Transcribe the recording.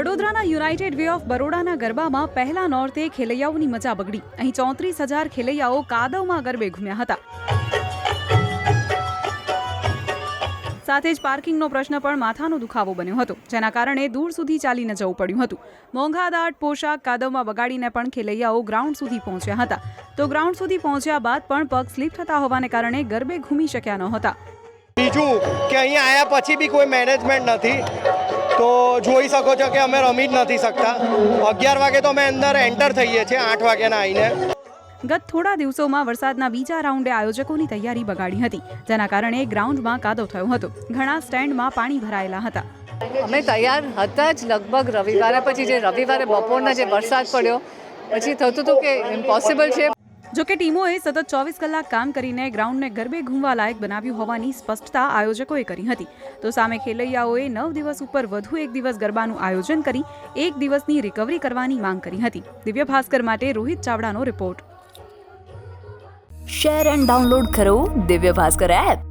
અમદાવાદના United way of બરોડાના ગરબામાં પહેલા નોરતે ખેલૈયાઓની મજા બગડી. અહીં ચોત્રીસ હજાર ખેલૈયાઓ કાદવમાં ગરબે ઘૂમ્યા હતા. સાથે જ પાર્કિંગનો પ્રશ્ન પણ માથાનો દુખાવો બન્યો હતો, જેના કારણે દૂર સુધી ચાલીને જવું પડ્યું હતું. મોંઘાદાટ પોશાક કાદવમાં બગાડીને પણ ખેલૈયાઓ ગ્રાઉન્ડ સુધી પહોંચ્યા હતા. તો ગ્રાઉન્ડ સુધી પહોંચ્યા બાદ પણ પગ સ્લીપ થતા હોવાને કારણે ગરબે ઘૂમી શક્યા ન હતા બીજું કે અહીંયા આવ્યા પછી બી કોઈ મેનેજમેન્ટ નથી? તો જોઈ શકો છો કે અમે રમી જ નથી શકતા. અગિયાર વાગે તો અમે અંદર એન્ટર થઈએ છીએ આઠ વાગ્યાના આવીને. ગત થોડા દિવસોમાં વરસાદના બીજા રાઉન્ડે આયોજકોની તૈયારી બગાડી હતી જેના કારણે ગ્રાઉન્ડમાં કાદવ થયો હતો. ઘણા સ્ટેન્ડમાં પાણી ભરાયેલા હતા. અમે તૈયાર હતા જ લગભગ રવિવારે પછી જે રવિવારે બપોરના જે વરસાદ પડ્યો પછી થતું હતું કે ઇમ્પોસિબલ છે. જોકે ટીમોએ સતત ચોવીસ કલાક કામ કરીને ગ્રાઉન્ડને ગરબે ઘૂમવા લાયક બનાવ્યું હોવાની સ્પષ્ટતા આયોજકોએ કરી હતી. તો સામે ખેલૈયાઓએ નવ દિવસ ઉપર વધુ એક દિવસ ગરબાનું આયોજન કરી એક દિવસની રિકવરી કરવાની માંગ કરી હતી. દિવ્ય ભાસ્કર માટે રોહિત ચાવડાનો રિપોર્ટ શેર એન્ડ ડાઉનલોડ કરો દિવ્ય ભાસ્કર એપ